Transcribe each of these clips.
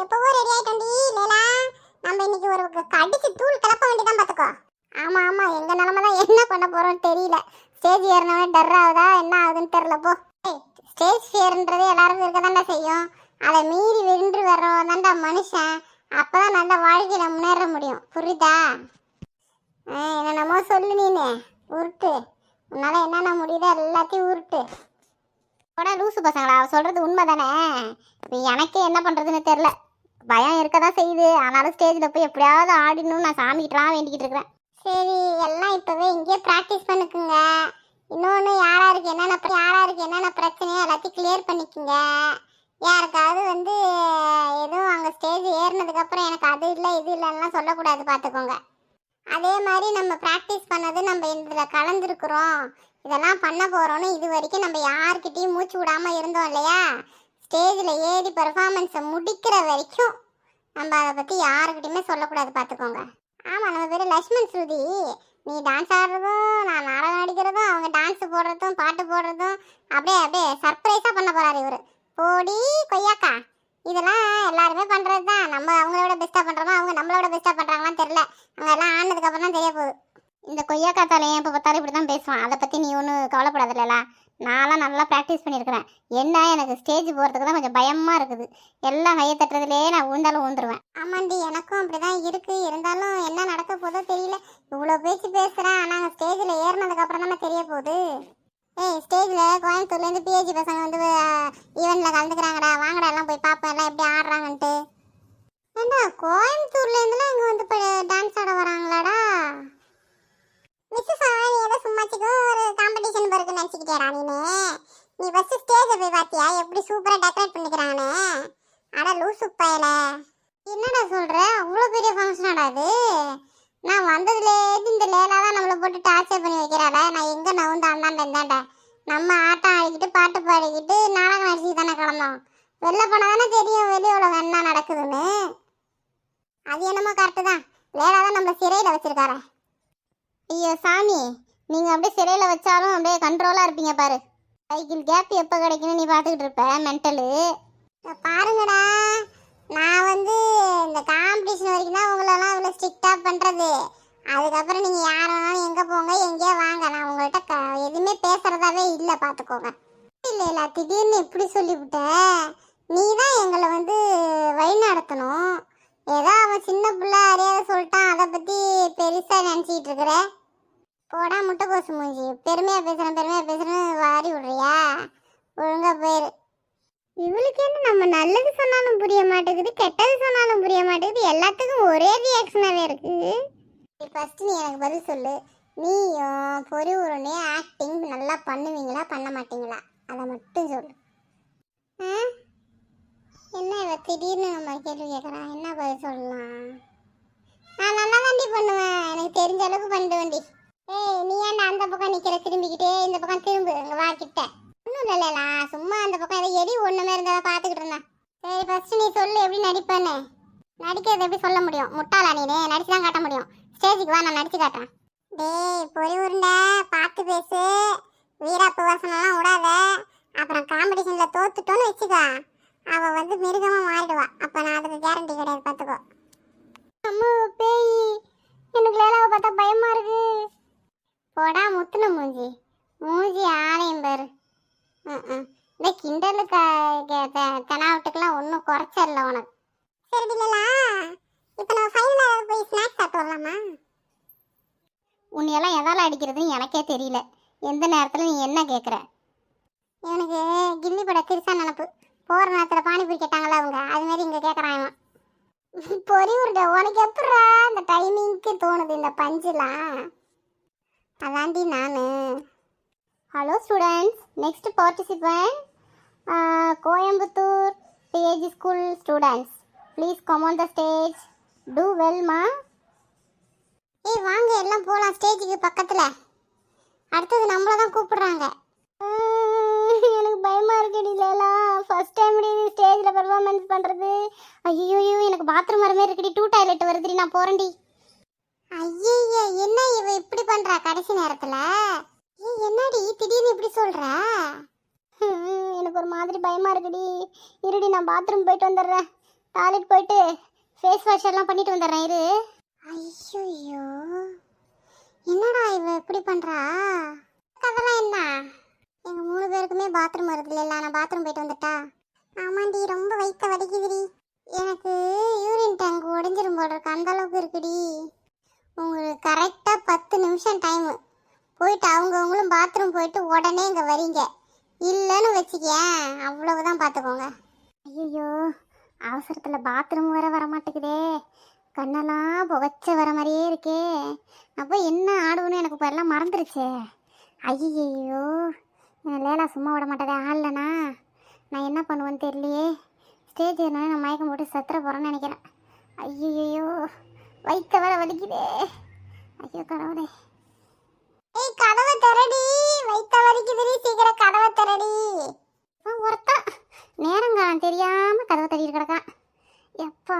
எப்பவோ ரெடி ஆயிட்டோம்டி லேலா நம்ம இன்னைக்கு ஒரு கடிச்சு தூள் கிளப்ப வேண்டியதான் பார்த்துக்கோ ஆமா ஆமா. எங்க நிலமை தான் என்ன பண்ண போறோம் தெரியல. ஸ்டேஜ் ஏறினவனே டர் ஆகுதா என்ன ஆகுதுன்னு தெரியல போ. ஸ்டேஜ் ஏறுன்றது எல்லாருக்கும் இருக்க செய்யும். அதை மீறி வென்று வர்றவன் தாண்டா மனுஷன். அப்பதான் நல்ல வாழ்க்கையில முன்னேற முடியும். புரியுதா? என்னென்னமோ சொல்லு நீனு. உருட்டு. உன்னால என்னென்ன முடியுதோ எல்லாத்தையும் உருட்டு. கூட லூசு பசங்களா? அவ சொல்றது உண்மை தானே இப்போ எனக்கே என்ன பண்ணுறதுன்னு தெரில பயம் இருக்க தான் செய்யுது. ஆனாலும் ஸ்டேஜில் போய் எப்படியாவது ஆடிடணும்னு நான் சாமிக்கிட்டலாம் வேண்டிக்கிட்டு இருக்கிறேன். சரி எல்லாம் இப்போவே இங்கேயே ப்ராக்டிஸ் பண்ணிக்குங்க. இன்னொன்று யாராருக்கு என்னென்ன பிர- யாராருக்கு என்னென்ன பிரச்சனையோ எல்லாத்தையும் கிளியர் பண்ணிக்கோங்க. யாருக்காவது வந்து எதுவும் அங்கே ஸ்டேஜ் ஏறினதுக்கப்புறம் எனக்கு அது இல்லை இது இல்லைன்னா சொல்லக்கூடாது பார்த்துக்கோங்க. அதே மாதிரி நம்ம ப்ராக்டிஸ் பண்ணது நம்ம இதில் கலந்துருக்குறோம். இதெல்லாம் பண்ண போகிறோன்னு இது வரைக்கும் நம்ம யார்கிட்டையும் மூச்சு விடாமல் இருந்தோம் இல்லையா? ஸ்டேஜில் ஏறி பெர்ஃபார்மன்ஸை முடிக்கிற வரைக்கும் நம்ம அதை பற்றி யாருக்கிட்டையுமே சொல்லக்கூடாது பார்த்துக்கோங்க ஆமாம் நம்ம பேர் லக்ஷ்மண் ஸ்ருதி. நீ டான்ஸ் ஆடுறதும் நான் நாடகம் நடிக்கிறதும் அவங்க டான்ஸ் போடுறதும் பாட்டு போடுறதும் அப்படியே அப்படியே சர்ப்ரைஸாக பண்ண போகிறாரு இவர். போடி கொய்யாக்கா. இதெல்லாம் எல்லாருமே பண்ணுறது தான் நம்ம அவங்களோட பெஸ்ட்டாக பண்ணுறோமா அவங்க நம்மளோட பெஸ்ட்டாக பண்ணுறாங்களான்னு தெரில அவங்க எல்லாம் ஆனதுக்கப்புறம் தான் தெரிய போகுது. இந்த கொய்யாக்கா தலையன் எப்போ பார்த்தாலும் இப்படி தான் பேசுவான். அதை பற்றி நீ ஒன்றும் கவலைப்படாதுல்ல. நான்லாம் நல்லா ப்ராக்டிஸ் பண்ணியிருக்கிறேன். என்ன எனக்கு ஸ்டேஜ் போகிறதுக்கு தான் கொஞ்சம் பயமாக இருக்குது. எல்லாம் கையை தட்டுறதுலேயே நான் ஊந்தாலும் ஊந்துருவேன் ஆமாண்டி எனக்கும் அப்படி தான் இருக்குது இருந்தாலும் என்ன நடக்க போதோ தெரியல. இவ்வளோ பேச்சு பேசுகிறேன் ஆனால் ஸ்டேஜில் ஏறினதுக்கப்புறம் தானே தெரிய போகுது. ஏய் ஸ்டேஜில் கோயம்புத்தூர்லேருந்து பிஹெச்சி பசங்க வந்து ஈவெண்ட்டில் கலந்துக்கிறாங்கடா. வாங்கடா எல்லாம் போய் பார்ப்போம் எல்லாம் எப்படி ஆடுறாங்கன்ட்டு ஏண்டா கோயம்புத்தூர்லேருந்துலாம் இங்கே வந்து இப்போ டான்ஸ் ஆட வராங்களாடா மிஸ் சவானி ஏதோ சும்மாச்சுக்கோ ஒரு காம்படிஷன் வருதுன்னு நினச்சிக்கிட்டேடா நீனு நீ ஃபஸ்ட்டு ஸ்டேஜை போய் பார்த்தியா எப்படி சூப்பராக டெக்கரேட் பண்ணிக்கிறாங்கன்னு அட லூசு பயல என்னடா சொல்கிற அவ்வளோ பெரிய ஃபங்க்ஷனாடா இது நான் வந்ததுலேருந்து இந்த லேலா தான் நம்மளை போட்டு டார்ச்சர் பண்ணி வைக்கிறாடா? நான் எங்கே நவுந்து அந்தாண்ட இருந்தாண்ட நம்ம ஆட்டம் ஆடிக்கிட்டு பாட்டு பாடிக்கிட்டு நாடகம் நடிச்சு தானே கிடந்தோம். வெளில போனால் தானே தெரியும் வெளி உலகம் என்ன நடக்குதுன்னு. அது என்னமோ கரெக்டு தான். லேலா தான் நம்மளை சிறையில் வச்சிருக்காரா. ஐயோ சாமி நீங்கள் அப்படியே சிறையில் வச்சாலும் அப்படியே கண்ட்ரோலாக இருப்பீங்க பாரு. சைக்கிள் கேப் எப்போ கிடைக்குன்னு நீ பார்த்துக்கிட்டு இருப்ப மென்டலு பாருங்கடா. நான் வந்து இந்த காம்படிஷன் வரைக்கும் தான் உங்களெல்லாம் இவ்வளோ ஸ்ட்ரிக்டாக பண்ணுறது அதுக்கப்புறம் நீங்கள் யார் வேணாலும் எங்கே போங்க எங்கேயோ வாங்க. நான் உங்கள்கிட்ட க எதுவுமே பேசுகிறதாவே இல்லை பார்த்துக்கோங்க இல்லை இல்லை திடீர்னு எப்படி சொல்லிவிட்ட. நீ தான் எங்களை வந்து வழி நடத்தணும் ஏதோ அவன் சின்ன பிள்ளை அறியாத சொல்லிட்டான் அதை பற்றி பெருசாக நினச்சிக்கிட்டு இருக்கிற? போடா முட்டைக்கோசு மூஞ்சி. பெருமையாக பேசுகிறேன் பெருமையாக பேசுறேன்னு வாரி விடுறியா? ஒழுங்கா போயிரு இவளுக்கு என்ன நம்ம நல்லது சொன்னாலும் புரிய மாட்டேங்குது கெட்டது சொன்னாலும் புரிய மாட்டேங்குது. எல்லாத்துக்கும் ஒரே ரியாக்ஷனாகவே இருக்குது ஃபர்ஸ்ட் நீ எனக்கு பதில் சொல்லு. நீயும் பொறி உருனே ஆக்டிங் நல்லா பண்ணுவீங்களா பண்ண மாட்டீங்களா? அதை மட்டும் சொல்லு. என்ன இவ திடீர்னு நம்ம கேள்வி கேட்குறான் என்ன பதில் சொல்லலாம்? நான் நல்லா தாண்டி பண்ணுவேன். எனக்கு தெரிஞ்ச அளவுக்கு பண்ணிடுவேண்டி ஏய் நீ ஏன்டா அந்த பக்கம் நிற்கிற திரும்பிக்கிட்டே இந்த பக்கம் திரும்பு. இங்க வா கிட்ட. ஒன்றும் இல்லைலா சும்மா அந்த பக்கம் ஏதோ எரி ஒன்றுமே இருந்ததை பார்த்துக்கிட்டு இருந்தேன். சரி ஃபர்ஸ்ட் நீ சொல்லு எப்படி நடிப்பேன்னு. நடிக்கிறது எப்படி சொல்ல முடியும்? முட்டாளா நீ நடிச்சு தான் காட்ட முடியும். ஸ்டேஜுக்கு வா நான் நடிச்சு காட்டுறேன். டேய் பொறி உருண்டை பார்த்து பேசு. வீராப்பு வாசனெல்லாம் விடாத. அப்புறம் காம்படிஷன்ல தோத்துட்டோன்னு வச்சுக்கோ. அவ வந்து மிருகமா மாறிடுவா. அப்ப நான் அதுக்கு கேரண்டி கிடையாது பார்த்துக்கோ அம்மா பேய். எனக்கு லேலாவை பார்த்தா பயமா இருக்கு. போடா முத்துன மூஞ்சி. மூஞ்சி ஆலயம் பாரு. ம். இந்த கிண்டலு க க- த- தெனாவட்டுக்கெல்லாம் ஒன்றும் குறைச்சல உனக்கு. சரி இல்லலா இப்போ நம்ம ஃபைனல் போய் ஸ்நாக்ஸ் சாப்பிட்டு வரலாமா? உன்னையெல்லாம் எதால அடிக்கிறதுன்னு எனக்கே தெரியல. எந்த நேரத்தில் நீ என்ன கேட்குற எனக்கு கில்லி பட திருசா நினப்பு. போகிற நேரத்தில் பானிபூரி கேட்டாங்களா அவங்க அது மாதிரி இங்கே கேட்குறான் இவன். பொறி உருண்டை உனக்கு எப்படா இந்த டைமிங்க்கு தோணுது இந்த பஞ்சுலாம் அதாண்டி நான். Hello students next participant Coimbatore PAG school students please come on the stage do வெல்மா ஏய் வாங்க எல்லாம் போகலாம் ஸ்டேஜுக்கு பக்கத்தில். அடுத்தது நம்மள தான் கூப்பிடுறாங்க. எனக்கு பயமாக இருக்குடி லேலா. ஃபர்ஸ்ட் டைம் ஸ்டேஜில் பெர்ஃபார்மன்ஸ் பண்ணுறது ஐயோ எனக்கு பாத்ரூம் வர மாதிரி இருக்குடி. டூ டாய்லெட் வருதுடி நான் போகிறேன்டி ஐயோ என்ன இவ இப்படி பண்ணுறா கடைசி நேரத்தில்? ஏய் என்னடி திடீர்னு இப்படி சொல்கிற எனக்கு ஒரு மாதிரி பயமாக இருக்குடி. இருடி நான் பாத்ரூம் போயிட்டு வந்துடுறேன். டாய்லெட் போயிட்டு ஃபேஸ் வாஷ் எல்லாம் பண்ணிட்டு வந்துடுறேன் இரு. ஐயோ என்னடா இவ இப்படி பண்றா? அதெல்லாம் என்ன? எங்க மூணு பேருக்குமே பாத்ரூம் வருது இல்ல நான் பாத்ரூம் போயிட்டு வந்துட்டா? ஆமாண்டி ரொம்ப வயித்த வலிக்குதுடி. எனக்கு யூரின் டேங்க் உடைஞ்சிரும் போல இருக்கு அந்த அளவுக்கு இருக்குடி. உங்களுக்கு கரெக்டாக பத்து நிமிஷம் டைமு போயிட்டு அவங்கவுங்களும் பாத்ரூம் போயிட்டு உடனே இங்கே வரீங்க. இல்லைன்னு வச்சுக்கேன் அவ்வளவுதான் பார்த்துக்கோங்க ஐயோ அவசரத்தில் பாத்ரூம் வர வர மாட்டேங்குதே கண்ணெல்லாம் புகைச்ச வர மாதிரியே இருக்கே. அப்போ என்ன ஆடுவோன்னு எனக்கு இப்போ எல்லாம் மறந்துருச்சே. ஐயையோ. லேலா சும்மா விட மாட்டேதே ஆடலனா நான் என்ன பண்ணுவேன்னு தெரியலையே. ஸ்டேஜ் ஏறினோடனே நான் மயக்கம் போட்டு சத்துற போகிறேன்னு நினைக்கிறேன். ஐயையோ. வைத்த வர வலிக்குதே. ஐயோ கடவுளே. ஏய் கதவை திரடி வைத்த வலிக்குதுடி சீக்கிரம் கதவை திரடி ஒருத்தன். நேரங்காலம் தெரியாமல் கதவை தட்டிட்டு கிடக்கான் எப்பா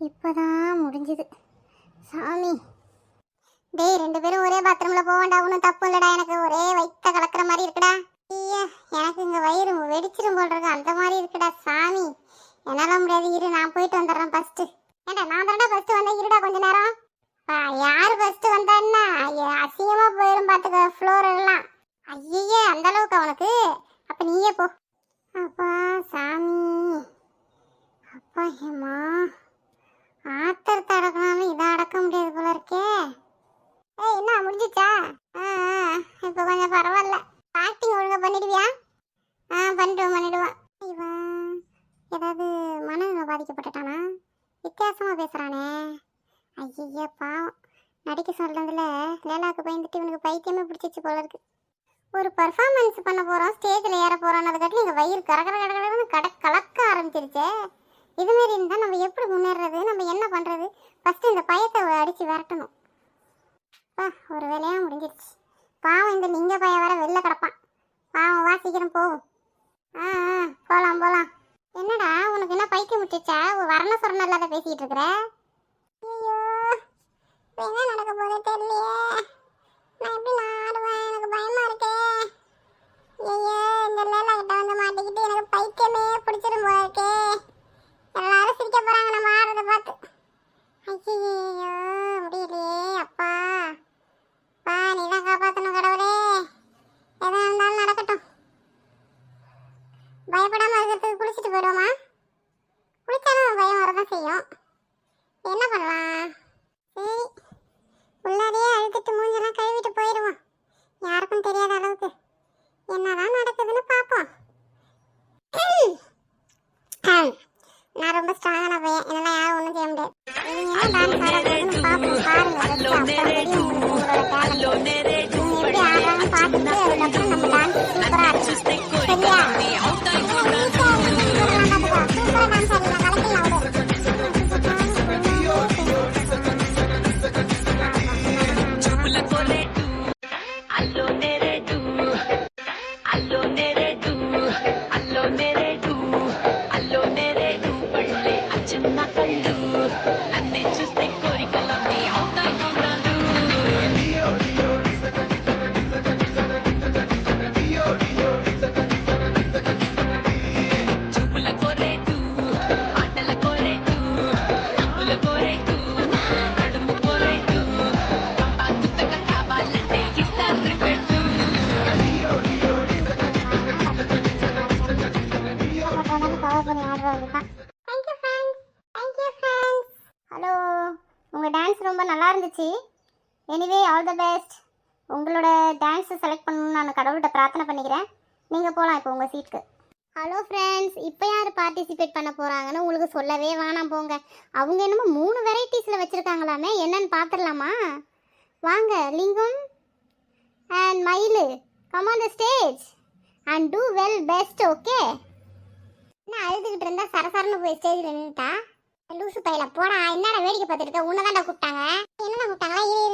இப்போதான் முடிஞ்சுது. சாமி. டேய் ரெண்டு பேரும் ஒரே பாத்ரூமில் போக ஒன்றும் தப்பு இல்லைடா. எனக்கு ஒரே வைத்த கலக்கிற மாதிரி இருக்குடா. ஐயா எனக்கு இங்கே வயிறு வெடிச்சிரும் போல் இருக்கு. அந்த மாதிரி இருக்குடா சாமி. என்னால முடியாது. இரு நான் போயிட்டு வந்துடுறேன் ஃபஸ்ட்டு ஏண்டா நான் தானடா ஃபஸ்ட்டு வந்தேன். இருடா கொஞ்ச நேரம். யார் ஃபஸ்ட்டு வந்தா என்ன? போயிடும் அசிங்கமா போயிரும் ஃப்ளோர் எல்லாம். ஐயே அந்த அளவுக்கு அவனுக்கு. அப்போ நீயே போ. அப்பா சாமி. அப்பா ஹேமா. ஆத்திரத்தை அடக்கினாலும் இதை அடக்க முடியாது போல இருக்கே. ஏய் என்ன முடிஞ்சிச்சா? ஆ ஆ, கொஞ்சம் பரவாயில்ல. ஆக்டிங் ஒழுங்காக பண்ணிடுவியா? ஆ பண்ணிடுவேன் பண்ணிடுவேன் இவன் ஏதாவது மனநல பாதிக்கப்பட்டுட்டானா? வித்தியாசமாக பேசுகிறானே ஐயா பாவம். நடிக்க சொல்கிறதுல லேலாவுக்கு பயந்துட்டு இவனுக்கு பைத்தியமே பிடிச்சிச்சு போல இருக்குது ஒரு பர்ஃபார்மன்ஸ் பண்ண போகிறோம் ஸ்டேஜில் ஏற போறோம் அதுக்காட்டி எங்கள் வயிறு கரகர கடகடன்னு கட கலக்க ஆரம்பிச்சிருச்சே. இதுமாரி இருந்தால் நம்ம எப்படி முன்னேறது? நம்ம என்ன பண்ணுறது ஃபஸ்ட்டு இந்த பயத்தை அடித்து விரட்டணும். அப்பா, ஒரு வேலையாக முடிஞ்சிருச்சு. பாவம் இந்த லிங்க பய வர வெளில கிடப்பான். பாவம் வா சீக்கிரம் போகும் ஆ ஆ போகலாம் போகலாம் என்னடா உனக்கு என்ன பைத்தியம் முட்டிச்சா? வரண சொரணம் இல்லாத பேசிகிட்டு இருக்கிற? ஐயோ என்ன நடக்க போதே தெரியலையே. நான் எப்படி நான் ஆடுவேன் எனக்கு பயமா இருக்கே. ஐயோ இந்த லேலா கிட்ட வந்து Thank you. இருந்துச்சு எனிவே ஆல் த பெஸ்ட் உங்களோட டான்ஸை செலக்ட் பண்ணணும்னு நான் கடவுள்கிட்ட பிரார்த்தனை பண்ணிக்கிறேன். நீங்கள் போகலாம் இப்போ உங்கள் சீட்டுக்கு ஹலோ ஃப்ரெண்ட்ஸ் இப்போ யார் பார்ட்டிசிபேட் பண்ண போகிறாங்கன்னு உங்களுக்கு சொல்லவே வேணாம் போங்க. அவங்க என்னமோ மூணு வெரைட்டிஸில் வச்சுருக்காங்களாமே என்னன்னு பார்த்துடலாமா வாங்க Lingam and Mayilu. Come on the stage and do well best okay என்ன அழுதுகிட்டு இருந்தால் சரசரன்னு போய் ஸ்டேஜில் நின்றுட்டா லூசு பையில போடா என்னடா வேடிக்கை பார்த்துட்டு இருக்க? உன்னதான்டா கூப்பிட்டாங்க. என்னடா கூப்பிட்டாங்களா இரு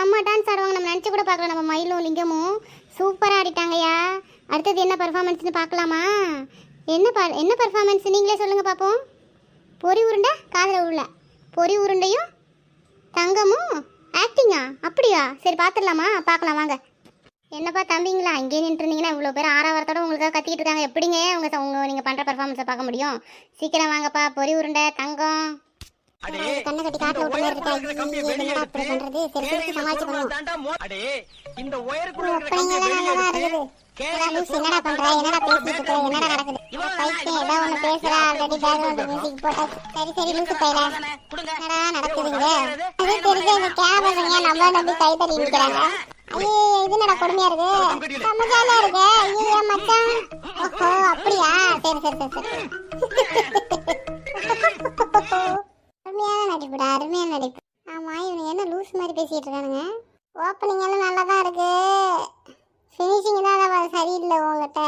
செம்ம டான்ஸ் ஆடுவாங்க. நம்ம நினச்சி கூட பார்க்கலாம் நம்ம மயிலும் லிங்கமும் சூப்பராக ஆடிட்டாங்கய்யா. அடுத்தது என்ன பர்ஃபார்மன்ஸ்னு பார்க்கலாமா? என்ன பா என்ன பர்ஃபார்மன்ஸ் நீங்களே சொல்லுங்கள் பார்ப்போம் பொறி உருண்டை காதில் உருளை. பொறி உருண்டையும் தங்கமும் ஆக்டிங்கா அப்படியா? சரி பார்த்துடலாமா? பார்க்கலாம் வாங்க. என்னப்பா தம்பிங்களா? அங்கேயே நின்றுருந்தீங்கன்னா இவ்வளோ பேர் ஆறாவரத்தோட உங்களுக்காக கத்திக்கிட்டு இருக்காங்க. எப்படிங்க உங்கள் உங்கள் நீங்கள் பண்ணுற பர்ஃபார்மன்ஸை பார்க்க முடியும்? சீக்கிரம் வாங்கப்பா. பொறி உருண்டை தங்கம். கண்ணை கட்டி காட்டில் விட்ட மாதிரி இருக்கா ஐயே, என்னடா இப்படி பண்றது? சரி சிரிச்சு சமாளிச்சு பண்ணுவோம் அடே இந்த ஒயருக்குள்ள இருக்கிற கம்பியை வெளியே நல்லா எடுத்து இருக்குது என்னடா லூசு என்னடா பண்ற? என்னடா பேசிட்டு இருக்க என்னடா நடக்குது? பைத்தியம் ஏதோ ஒண்ணு பேசுறா ஆல்ரெடி பேக்ரவுண்ட் மியூசிக் போட்டா சரி சரி லூசு பையல கொடுங்க. என்னடா நடக்குதுங்க அது தெரிஞ்ச இந்த கேபங்க நம்ம நம்பி கை தட்டி நிக்கிறாங்க. ஐயோ இது என்னடா கொடுமையா இருக்கு? செம்ம ஜாலியா இருக்கு. ஐயோ மச்சான். ஓஹோ அப்படியா? சரி சரி சரி சரி. அருமையான நடிப்புடா அருமையான நடிப்பு. ஆமா இவனுங்க என்ன லூஸ் மாதிரி பேசிட்டு இருக்கானுங்க? ஓப்பனிங் எல்லாம் நல்லா தான் இருக்கு. ஃபினிஷிங் தான் சரியில்லை உங்ககிட்ட.